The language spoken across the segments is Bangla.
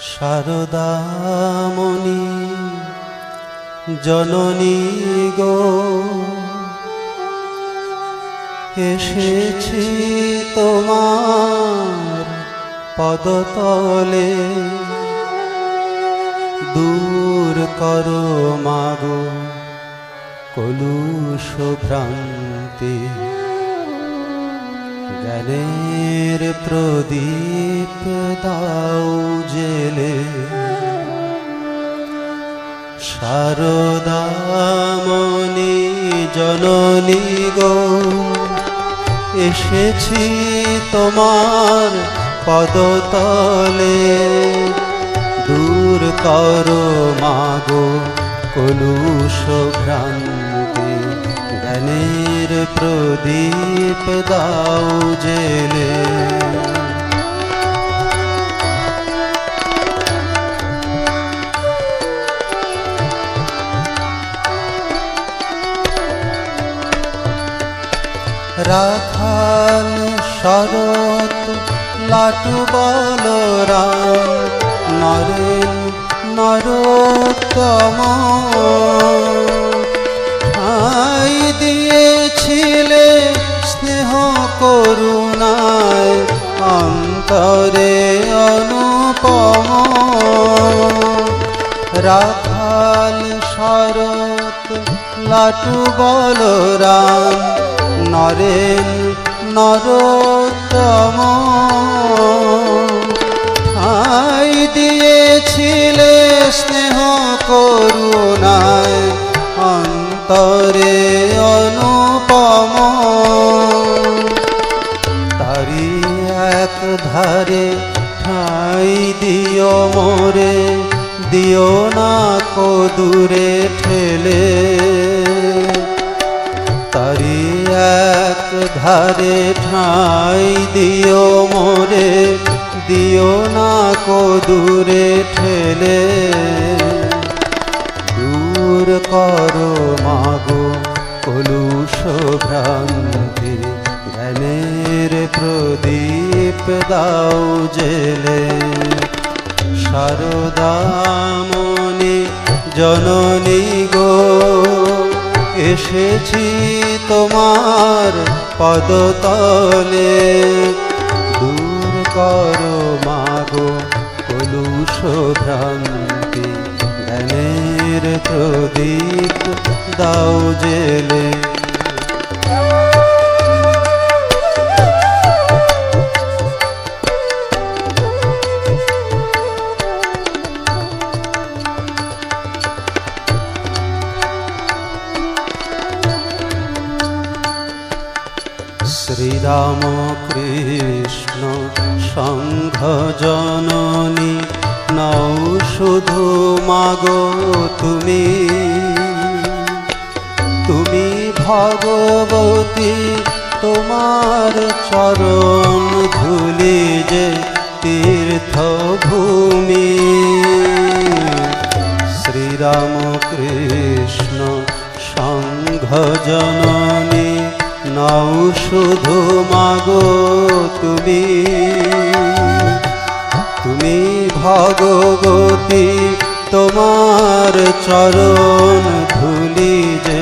শারদামণি জননী গো এসেছি তোমার পদতলে। দূর করো মাগো কলুষ ভ্রান্তি। জ্ঞানের প্রদীপ দাও জেলে। শারদামণি জননী গো, এসেছি তোমার পদতলে। দূর করো মাগো কলুষ ভ্রান্তি। জ্ঞানের প্রদীপ দাও জেলে রাখাল শরৎ লাটু বলরাম নরেন নরোত্তম রাখাল শরৎ, লাটু বলরাম, নরেন নরোত্তম। আই দিয়েছিলে স্নেহ করুণায়, অন্তরে অনুপম। তারি এক ধারে ঠাই দিও মোরে দিও না কো দূরে ঠেলে। তারি এক ধারে ঠাই দিও মোরে, দিও না কো দূরে ঠেলে। দূর করো মাগো কলুষ ভ্রান্তি, জ্ঞানের প্রদীপ দাও জেলে। শারদামণি জননী গো এসেছি তোমার পদতলে। দূর করো মাগো কলুষ ভ্রান্তি জ্ঞানের প্রদীপ দাও জেলে। শ্রীরাম কৃষ্ণ সংঘ জননী নৌ শুধু মাগো তুমি। তুমি ভগবতী, তোমার চরণ ধুলি যে তীর্থ ভূমি শ্রীরাম কৃষ্ণ সংঘ জননী নাও শুধু মাগো তুমি। তুমি ভগবতী, তোমার চরণ ধুলি যে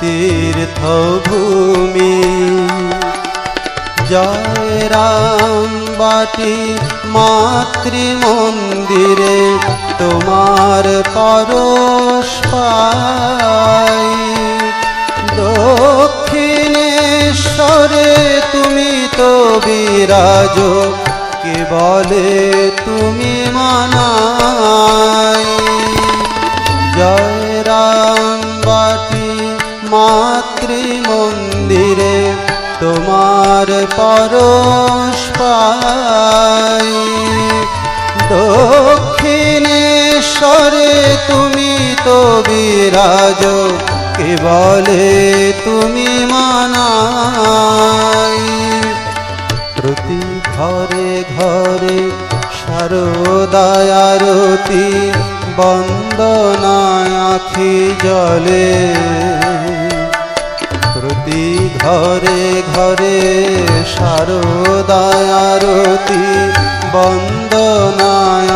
তীর্থ ভূমি জয় রাম বাটি মাতৃ মন্দিরে তোমার পরশ বিরাজ কে বলে তুমি মানাই জয় রাম মাতৃ মন্দিরে তোমার পরশ পাই দক্ষিণেশ্বরে তুমি তো বিরাজ কে বলে তুমি মানাই প্রতি ঘরে ঘরে শারদায়ারতি বন্দনায় জলে। প্রতি ঘরে ঘরে শারদায়ারতি বন্দনায়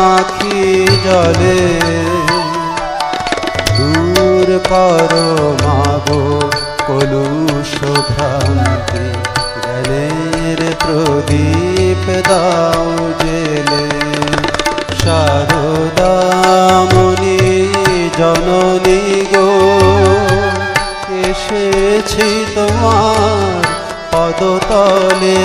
জলে। দূর করো মাগো প্রদীপ দাও জেলে শারদামণি জননী গো এসেছি তোমার পদতলে।